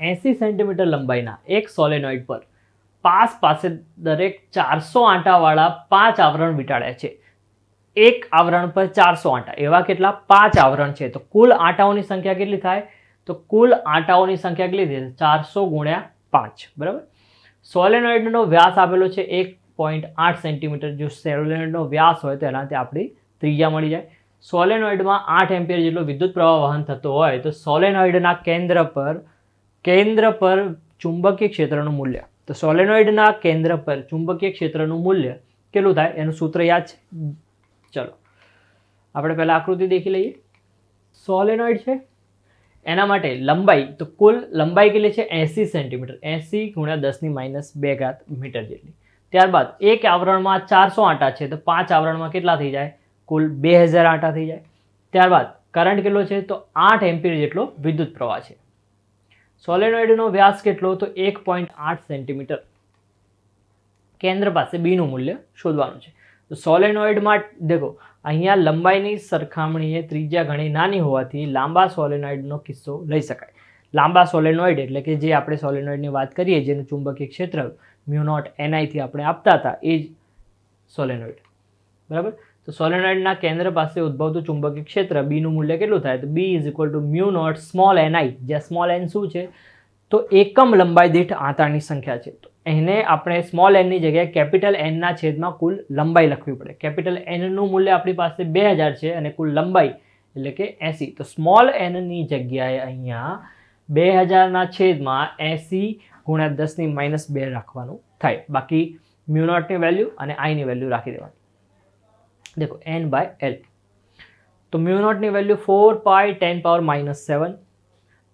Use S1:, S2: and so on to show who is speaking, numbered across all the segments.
S1: એંસી સેન્ટીમીટર લંબાઈના એક સોલેનોઇડ પર. પાસ પાસે દરેક ચારસો આંટાવાળા પાંચ આવરણ વીંટાળ્યા છે. એક આવરણ પર ચારસો આંટા. એવા કેટલા? પાંચ આવરણ છે. તો કુલ આંટાઓની સંખ્યા કેટલી થાય? તો કુલ આંટાઓની સંખ્યા કેટલી થાય ચારસો ગુણ્યા પાંચ. બરાબર? સોલેનોઇડનો વ્યાસ આપેલો છે એક પોઈન્ટ આઠ સેન્ટીમીટર. જો સોલેનોઇડનો વ્યાસ હોય તો એનાથી આપણી ત્રિજ્યા મળી જાય. સોલેનોઇડમાં આઠ એમ્પિયર જેટલો વિદ્યુત પ્રવાહ વહન થતો હોય તો સોલેનોઇડના કેન્દ્ર પર કેન્દ્ર પર ચુંબકીય ક્ષેત્રનું મૂલ્ય. તો સોલેનોઇડના કેન્દ્ર પર ચુંબકીય ક્ષેત્રનું મૂલ્ય કેટલું થાય? એનું સૂત્ર યાદ છે? ચલો. આપણે પહેલાં આકૃતિ દેખી લઈએ. સોલેનોઇડ છે. એના માટે લંબાઈ, તો કુલ લંબાઈ કેટલી છે? એંસી સેન્ટીમીટર. એંસી ગુણ્યા દસની માઇનસ બે ઘાત મીટર જેટલી. ત્યારબાદ, એક આવરણમાં ચારસો આંટા છે, તો પાંચ આવરણમાં કેટલા થઈ જાય? કુલ બે હજાર આંટા થઈ જાય. ત્યારબાદ કરંટ કેટલો છે? તો આઠ એમ્પિયર જેટલો વિદ્યુત પ્રવાહ છે. સોલેનોઇડનો વ્યાસ કેટલો તો એક પોઈન્ટ આઠ સેન્ટીમીટર. કેન્દ્ર પાસે બીનું મૂલ્ય શોધવાનું છે. તો સોલેનોઇડમાં, દેખો, અહીંયા લંબાઈની સરખામણીએ ત્રિજ્યા ઘણી નાની હોવાથી લાંબા સોલેનોઇડનો કિસ્સો લઈ શકાય. લાંબા સોલેનોઇડ એટલે કે જે આપણે સોલેનોઇડની વાત કરીએ, જેનું ચુંબકીય ક્ષેત્ર મ્યુનોટ એનઆઈથી આપણે આપતા હતા, એ જ સોલેનોઇડ. બરાબર? તો સોલેનોઇડના કેન્દ્ર પાસે ઉદ્ભવતું ચુંબકીય ક્ષેત્ર બીનું મૂલ્ય કેટલું થાય? તો B is equal to mu naught small N I જ્યાં સ્મોલ એન શું છે? તો એકમ લંબાઈ દીઠ આંતરની સંખ્યા છે. તો એને આપણે સ્મોલ એનની જગ્યાએ કેપિટલ એનના છેદમાં કુલ લંબાઈ લખવી પડે. કેપિટલ એનનું મૂલ્ય આપણી પાસે બે હજાર છે અને કુલ લંબાઈ એટલે કે એંસી. તો સ્મોલ એનની જગ્યાએ અહીંયા બે હજારના છેદમાં એંસી ગુણ્યા દસની માઇનસ બે રાખવાનું થાય. બાકી મ્યુનોટની વેલ્યુ અને આઈની વેલ્યુ રાખી દેવાની. દેખો એન બાય એલ તો મ્યુનોટની value four pi ten power minus seven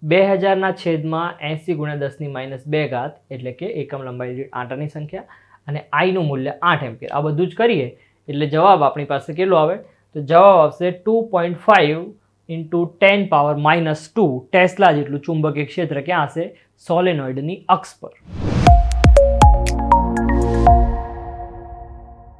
S1: બે હજારના છેદમાં એંસી ગુણ્યા દસની માઇનસ બે ઘાત, એટલે કે એકમ લંબાઈ દીઠ આંટાની સંખ્યા, અને આઈનું મૂલ્ય આઠ એમ્પિયર. આ બધું જ કરીએ, એટલે જવાબ આપણી પાસે કેટલો આવે? તો જવાબ આવશે two point five into ten power minus two tesla જેટલું ચુંબકીય ક્ષેત્ર ક્યાં હશે? સોલેનોઇડની અક્ષ પર.